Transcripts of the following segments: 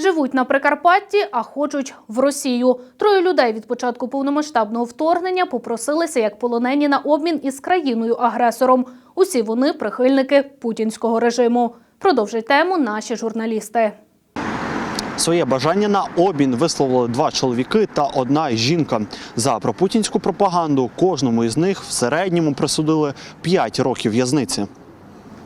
Живуть на Прикарпатті, а хочуть в Росію. Троє людей від початку повномасштабного вторгнення попросилися як полонені на обмін із країною-агресором. Усі вони прихильники путінського режиму. Продовжують тему наші журналісти. Своє бажання на обмін висловили два чоловіки та одна жінка. За пропутінську пропаганду кожному із них в середньому присудили 5 років в'язниці.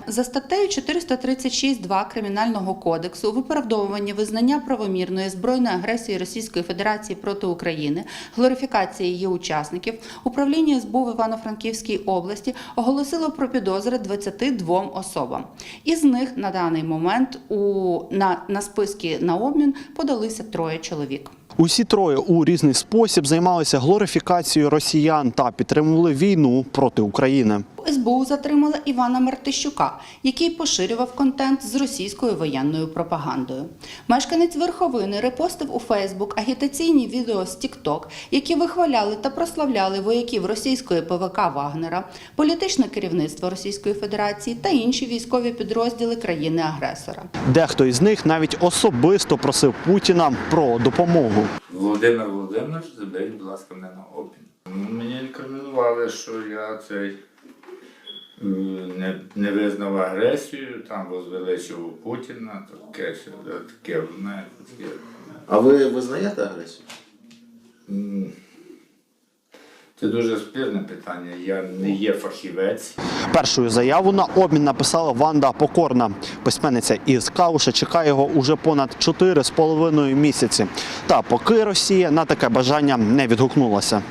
За статтею 436.2 Кримінального кодексу у виправдовуванні визнання правомірної збройної агресії Російської Федерації проти України, глорифікації її учасників, управління СБУ в Івано-Франківській області оголосило про підозри 22 особам. Із них на даний момент у, на, на списки на обмін подалися троє чоловік. Усі троє у різний спосіб займалися глорифікацією росіян та підтримували війну проти України. СБУ затримала Івана Мартищука, який поширював контент з російською воєнною пропагандою. Мешканець верховини репостив у Фейсбук агітаційні відео з TikTok, які вихваляли та прославляли вояків російської ПВК Вагнера, політичне керівництво Російської Федерації та інші військові підрозділи країни-агресора. Дехто із них навіть особисто просив Путіна про допомогу. Володимир Володимирович, заберіть, будь ласка, мене на обмін. Ну, Мені інкримінували, що я цей не, не визнав агресію, там возвеличив Путіна, таке, що таке, знаєте. А ви визнаєте агресію? Це дуже спірне питання. Я не є фахівець. Першою заяву на обмін написала Ванда Покорна. Письменниця із Кауша чекає його уже понад 4,5 місяці. Та поки Росія на таке бажання не відгукнулася.